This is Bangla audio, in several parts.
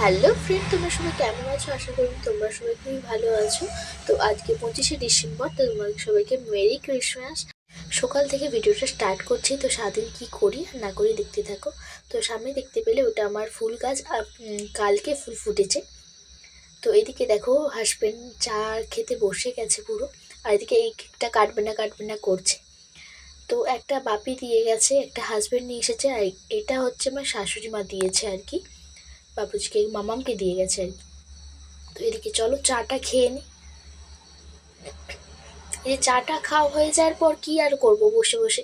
হ্যালো ফ্রেন্ড তোমরা সবাই কেমন আছো? আশা করি তোমরা সবাই খুবই ভালো আছো। তো আজকে পঁচিশে ডিসেম্বর, তো তোমাদের সবাইকে মেরি ক্রিসমাস। সকাল থেকে ভিডিওটা স্টার্ট করছি, তো সারাদিন কি করি আর না করি দেখতে থাকো। তো সামনে দেখতে পেলে ওটা আমার ফুল গাছ কালকে ফুল ফুটেছে। তো এদিকে দেখো হাজবেন্ড চা খেতে বসে গেছে পুরো, আর এদিকে এই কেকটা কাটবে না কাটবে না করছে। তো একটা বাপি দিয়ে গেছে, একটা হাজব্যান্ড নিয়ে এসেছে, আর এটা হচ্ছে আমার শাশুড়ি মা দিয়েছে আর কি। বাবুজিকে মামামকে দিয়ে গেছে আর কি। তো এদিকে চলো চাটা খেয়ে নি। এই চাটা খাওয়া হয়ে যাওয়ার পর কি আর করব বসে বসে?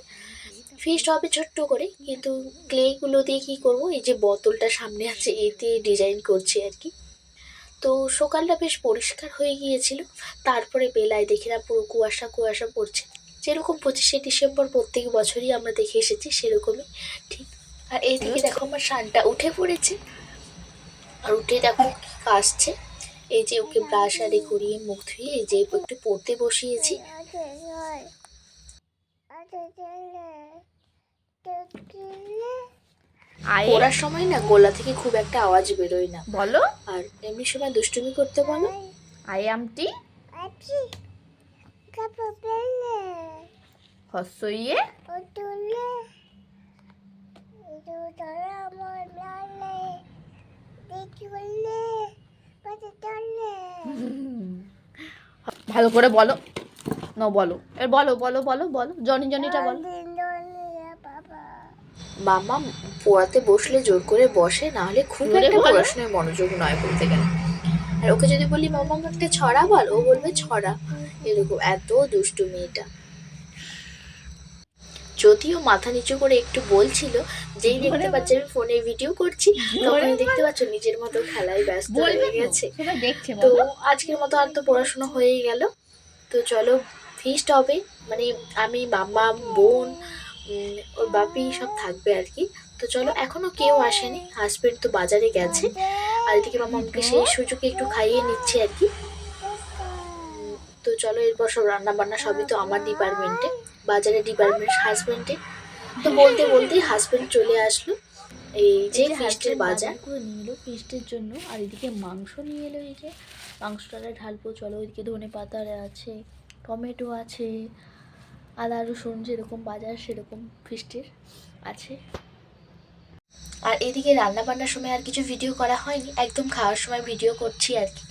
ফিস্ট হবে ছোট্ট করে কিন্তু ক্লেগুলো দিয়ে কি করব? এই যে বোতলটা সামনে আছে এতে ডিজাইন করছি আর কি। তো সকালটা বেশ পরিষ্কার হয়ে গিয়েছিল। তারপরে বেলায় দেখি না পুরো কুয়াশা কুয়াশা পড়ছে। যেরকম পঁচিশে ডিসেম্বর প্রত্যেক বছরই আমরা দেখে এসেছি সেরকমই ঠিক। আর এইদিকে দেখো আমার শানটা উঠে পড়েছে। আর উঠে দেখো কি কাশছে। এই যে ওকে ব্রাশ আরে করিয়ে মুখ ধুয়ে এই যে একটু পড়তে বসিয়েছি। পড়ার সময় না গলা থেকে খুব একটা আওয়াজ বেরোয় না। বলো। আর এমনি সময় দুষ্টুমি করতে বলো। আই আমটি। হস্যইয়ে ভালো করে বলো। না বলো। এর বলো বলো বলো বলো। জনি জনিটা বলো। মামা পড়াতে বসলে জোর করে বসে না হলে খুব একটা। পড়াশোনায় মনোযোগ নয় বলতে গেলে। আর ওকে যদি বলি মামা একটা ছড়া বল ও বলবে ছড়া। এরকম এত দুষ্টু মেয়েটা যদিও মাথা নিচু করে একটু বলছিল যেই দেখতে পাচ্ছে আমি ফোনে ভিডিও করছি তখনই দেখতে পাচ্ছ নিজের মতো খেলায় ব্যস্ত হয়ে গেছে। তো আজকের মতো আর তো পড়াশোনা হয়েই গেল। তো চলো ফিস্ট হবে। মানে আমি মামা বোন ওর বাপি সব থাকবে আর কি। তো চলো এখনও কেউ আসেনি। হাজবেন্ড তো বাজারে গেছে। আর এদিকে মামা আমাকে সেই সুযোগে একটু খাইয়ে নিচ্ছে আর কি। তো চলো এরপর সব রান্না বান্না সবই তো আমার ডিপার্টমেন্টে বাজারের ডিপার্টমেন্ট হাজবেন্ডে তো বলতে বলতেই হাজবেন্ড চলে আসলো। এই যে ফিস্টের বাজার। করে নিয়ে এলো ফিস্টের জন্য আর এদিকে মাংস নিয়ে এলো এই যে। মাংসটা ঢালবো চলো ওইদিকে ধনে পাতা আছে টমেটো আছে আদা রসুন যেরকম বাজার সেরকম ফিস্টের আছে। আর এদিকে রান্না বান্নার সময় আর কিছু ভিডিও করা হয়নি একদম খাওয়ার সময় ভিডিও করছি আর কি।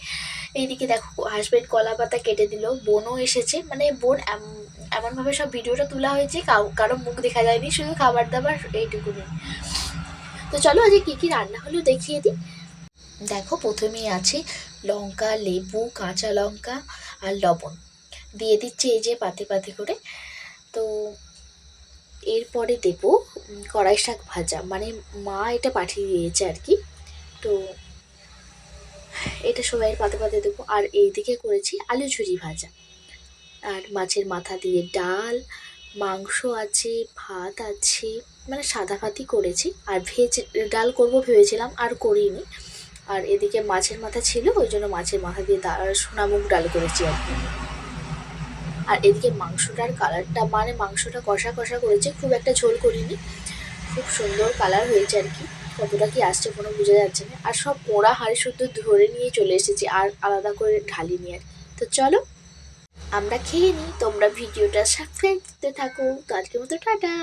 এইদিকে দেখো হাজবেন্ড কলা পাতা কেটে দিল, বোনও এসেছে। মানে বোন এম- এমনভাবে সব ভিডিওটা তোলা হয়েছে কারও মুখ দেখা যায়নি, শুধু খাবার দাবার এইটুকুনি তো চলো আজকে কী কী রান্না হলো দেখিয়ে দিই। দেখো, প্রথমেই আছে লঙ্কা, লেবু, কাঁচা লঙ্কা আর লবণ। দিয়ে দিচ্ছে এই যে পাতে পাতে করে। তো এরপরে দেবো কড়াই শাক ভাজা। মানে মা এটা পাঠিয়ে দিয়েছে আর কি। তো এটা সবাই পাতে পাতে দেবো। আর এইদিকে করেছি আলু ঝুরি ভাজা। আর মাছের মাথা দিয়ে ডাল, মাংস আছে, ভাত আছে মানে সাদা ভাতই করেছি। আর ভেজ, ডাল করব ভেবেছিলাম, আর করিনি। আর এদিকে মাছের মাথা ছিল, ওই জন্য মাছের মাথা দিয়ে সোনামুখ ডাল করেছি আর কি। আর এদিকে মাংসটার কালারটা মানে মাংসটা কষা কষা করেছে, খুব একটা ঝোল করিনি। খুব সুন্দর কালার হয়েছে আর কি। কতটা কি আসছে কোনো বোঝা যাচ্ছে না। আর সব পোড়া হাঁড়ি শুদ্ধ ধরে নিয়ে চলে এসেছি আর আলাদা করে ঢালি নিয়ে। আর তো চলো, আমরা খেয়ে নিই। তোমরা ভিডিওটা সাবস্ক্রাইব করতে থাকো। তো আজকের মতো টাটা।